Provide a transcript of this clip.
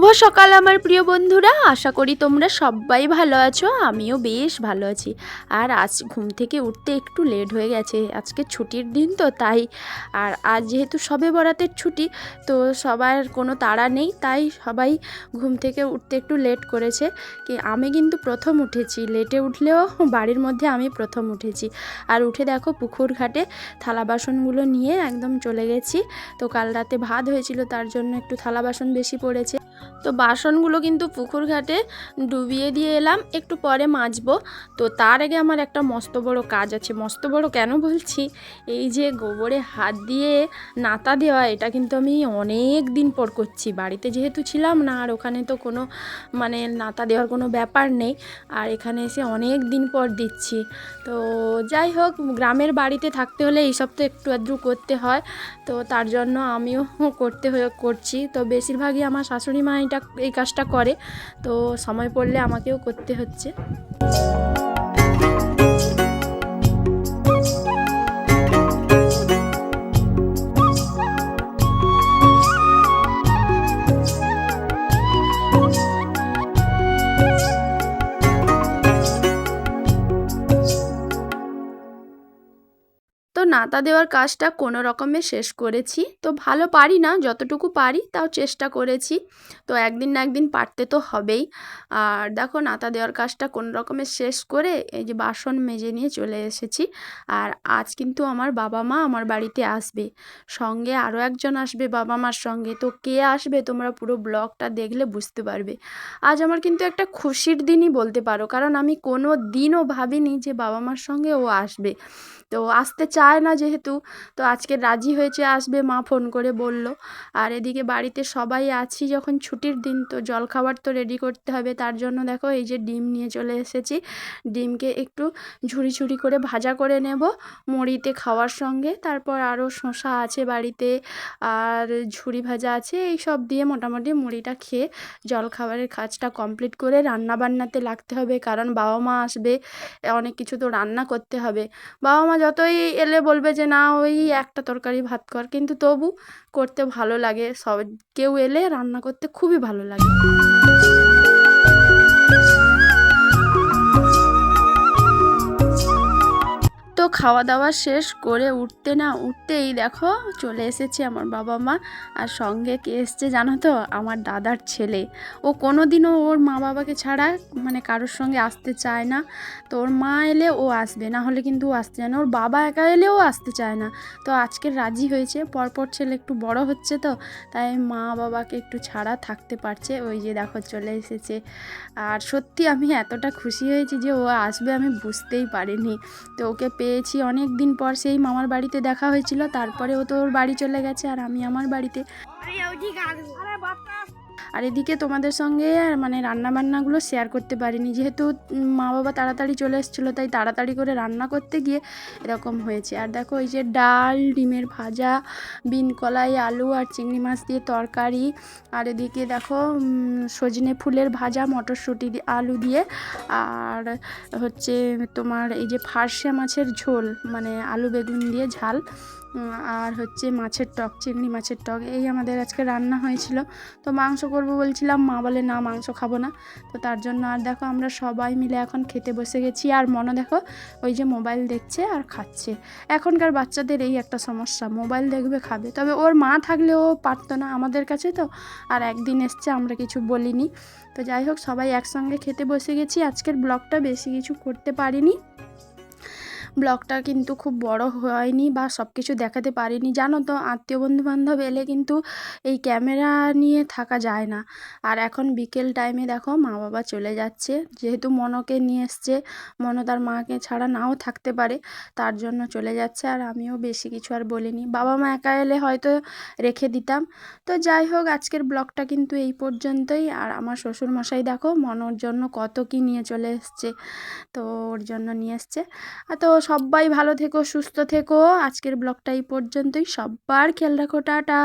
শুভ সকাল আমার প্রিয় বন্ধুরা। আশা করি তোমরা সবাই ভালো আছো, আমিও বেশ ভালো আছি। আর আজ ঘুম থেকে উঠতে একটু লেট হয়ে গেছে, আজকে ছুটির দিন তো তাই। আর আজ যেহেতু সবে বরাতের ছুটি, তো সবার কোনো তাড়া নেই, তাই সবাই ঘুম থেকে উঠতে একটু লেট করেছে। কি, আমি কিন্তু প্রথম উঠেছি, লেটে উঠলেও বাড়ির মধ্যে আমি প্রথম উঠেছি। আর উঠে দেখো পুকুর ঘাটে থালা বাসনগুলো নিয়ে একদম চলে গেছি। তো কাল রাতে ভাত হয়েছিল, তার জন্য একটু থালা বাসন বেশি পড়েছে। তো বাসনগুলো কিন্তু পুকুর ঘাটে ডুবিয়ে দিয়ে এলাম, একটু পরে মাজবো। তো তার আগে আমার একটা মস্ত বড় কাজ আছে। মস্ত বড় কেন বলছি? এই যে গোবরে হাত দিয়ে নাতা দেওয়া, এটা কিন্তু আমি অনেক দিন পর করছি। বাড়িতে যেহেতু ছিলাম না, আর ওখানে তো কোনো মানে নাতা দেওয়ার কোনো ব্যাপার নেই, আর এখানে এসে অনেক দিন পর দিচ্ছি। তো যাই হোক, গ্রামের বাড়িতে থাকতে হলে এইসব তো একটু আধটু করতে হয়। তো তার জন্য আমিও করতে হয়ে, করছি। তো বেশিরভাগই আমার শাশুড়ি মা এটা এই কাজটা করে। তো সময় পড়লে আমাকেও করতে হচ্ছে। নাতা দেওয়ার কাজটা কোনো রকমে শেষ করেছি। তো ভালো পারি না, যতটুকু পারি তাও চেষ্টা করেছি। তো একদিন না একদিন পারতে তো হবেই। আর দেখো, নাতা দেওয়ার কাজটা কোনো রকমে শেষ করে এই যে বাসন মেজে নিয়ে চলে এসেছি। আর আজ কিন্তু আমার বাবা মা আমার বাড়িতে আসবে। সঙ্গে আরও একজন আসবে বাবা মার সঙ্গে। তো কে আসবে তোমরা পুরো ব্লগটা দেখলে বুঝতে পারবে। আজ আমার কিন্তু একটা খুশির দিনই বলতে পারো। কারণ আমি কোনো দিনও ভাবিনি যে বাবা মার সঙ্গে ও আসবে। তো আসতে চায় না যেহেতু, তো আজকে রাজি হয়েছে, আসবে, মা ফোন করে বলল। আর এদিকে বাড়িতে সবাই আছি যখন ছুটির দিন, তো জলখাবার তো রেডি করতে হবে। তার জন্য দেখো, এই যে ডিম নিয়ে চলে এসেছি। ডিমকে একটু ঝুড়ি ঝুড়ি করে ভাজা করে নেব মুড়িতে খাওয়ার সঙ্গে। তারপর আরও শসা আছে বাড়িতে, আর ঝুড়ি ভাজা আছে, এই সব দিয়ে মোটামুটি মুড়িটা খেয়ে জলখাবারের কাজটা কমপ্লিট করে রান্না বান্নাতে লাগতে হবে। কারণ বাবা মা আসবে, অনেক কিছু তো রান্না করতে হবে। বাবা মা যতই এলে বলবে যে, না, ওই একটা তরকারি ভাত কর। কিন্তু তবু করতে ভালো লাগে। সব, কেউ এলে রান্না করতে খুবই ভালো লাগে। খাওয়া দাওয়া শেষ করে উঠতে না উঠতেই দেখো চলে এসেছে আমার বাবা মা আর সঙ্গে কে এসছে জানো তো? আমার দাদার ছেলে। ও কোনো দিনও ওর মা বাবাকে ছাড়া মানে কারোর সঙ্গে আসতে চায় না। তো ওর মা এলে ও আসবে, না হলে কিন্তু ও আসতে চায় না। ওর বাবা একা এলেও আসতে চায় না। তো আজকে রাজি হয়েছে, পরপর ছেলে একটু বড় হচ্ছে তো, তাই মা বাবাকে একটু ছাড়া থাকতে পারছে। ওই যে দেখো চলে এসেছে। আর সত্যি আমি এতটা খুশি হয়েছি যে ও আসবে আমি বুঝতেই পারিনি। তো ওকে পেয়েছি অনেক দিন পর সেই মামার বাড়িতে দেখা হয়েছিল। তারপরে ও তো ওর বাড়ি চলে গেছে আর আমি আমার বাড়িতে। আর এদিকে তোমাদের সঙ্গে আর মানে রান্না বান্নাগুলো শেয়ার করতে পারিনি। যেহেতু মা বাবা তাড়াতাড়ি চলে এসেছিল, তাই তাড়াতাড়ি করে রান্না করতে গিয়ে এরকম হয়েছে। আর দেখো, এই যে ডাল, ডিমের ভাজা, বিন কলাই, আলু আর চিংড়ি মাছ দিয়ে তরকারি। আর এদিকে দেখো সজনে ফুলের ভাজা, মটরশুঁটি আলু দিয়ে। আর হচ্ছে তোমার এই যে ফার্সে মাছের ঝোল মানে আলু বেগুন দিয়ে ঝাল। আর হচ্ছে মাছের টক, চিংড়ি মাছের টক, এই আমাদের আজকে রান্না হয়েছিল। তো মাংস করব বলছিলাম, মা বলে না, মাংস খাব না। তো তার জন্য আর দেখো আমরা সবাই মিলে এখন খেতে বসে গেছি। আর মনে দেখো, ওই যে মোবাইল দেখছে আর খাচ্ছে। এখনকার বাচ্চাদের এই একটা সমস্যা, মোবাইল দেখবে, খাবে। তবে ওর মা থাকলে ও পারতো না আমাদের কাছে তো, আর একদিন এসছে, আমরা কিছু বলিনি। তো যাই হোক, সবাই একসঙ্গে খেতে বসে গেছি। আজকের ব্লগটা বেশি কিছু করতে পারিনি। ব্লগটা কিন্তু খুব বড় হয়নি বা সব কিছু দেখাতে পারিনি। জানো তো আত্মীয় বন্ধু বান্ধব এলে কিন্তু এই ক্যামেরা নিয়ে থাকা যায় না। আর এখন বিকেল টাইমে দেখো মা বাবা চলে যাচ্ছে। যেহেতু মনকে নিয়ে এসছে, মন তার মাকে ছাড়া নাও থাকতে পারে, তার জন্য চলে যাচ্ছে। আর আমিও বেশি কিছু আর বলিনি। বাবা মা একা এলে হয়তো রেখে দিতাম। তো যাই হোক, আজকের ব্লগটা কিন্তু এই পর্যন্তই। আর আমার শ্বশুর মশাই দেখো মনোর জন্য কত কি নিয়ে চলে এসছে, তো ওর জন্য নিয়ে এসছে। আর তো সবাই ভালো থেকো সুস্থ থেকো। আজকের ব্লগটা এই পর্যন্তই। সবার খেয়াল রাখো টাটা।